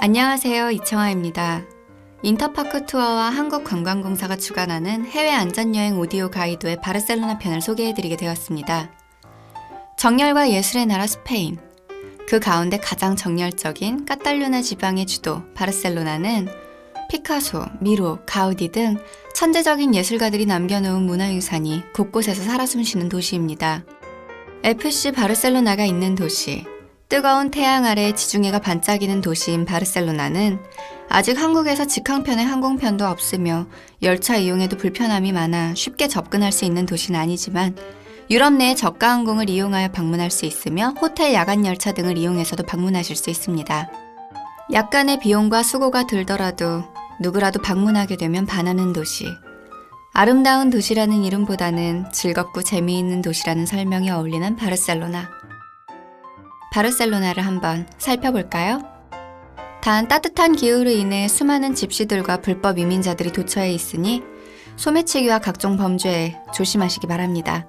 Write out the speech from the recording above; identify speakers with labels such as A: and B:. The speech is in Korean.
A: 안녕하세요. 이청아입니다. 인터파크 투어와 한국관광공사가 주관하는 해외 안전여행 오디오 가이드의 바르셀로나 편을 소개해드리게 되었습니다. 정열과 예술의 나라 스페인. 그 가운데 가장 정열적인 까탈루나 지방의 주도 바르셀로나는 피카소, 미로, 가우디 등 천재적인 예술가들이 남겨놓은 문화유산이 곳곳에서 살아 숨쉬는 도시입니다. FC 바르셀로나가 있는 도시, 뜨거운 태양 아래 지중해가 반짝이는 도시인 바르셀로나는 아직 한국에서 직항편의 항공편도 없으며 열차 이용에도 불편함이 많아 쉽게 접근할 수 있는 도시는 아니지만 유럽 내 저가 항공을 이용하여 방문할 수 있으며 호텔 야간 열차 등을 이용해서도 방문하실 수 있습니다. 약간의 비용과 수고가 들더라도 누구라도 방문하게 되면 반하는 도시. 아름다운 도시라는 이름보다는 즐겁고 재미있는 도시라는 설명이 어울리는 바르셀로나. 바르셀로나를 한번 살펴볼까요? 단 따뜻한 기후로 인해 수많은 집시들과 불법 이민자들이 도처에 있으니 소매치기와 각종 범죄에 조심하시기 바랍니다.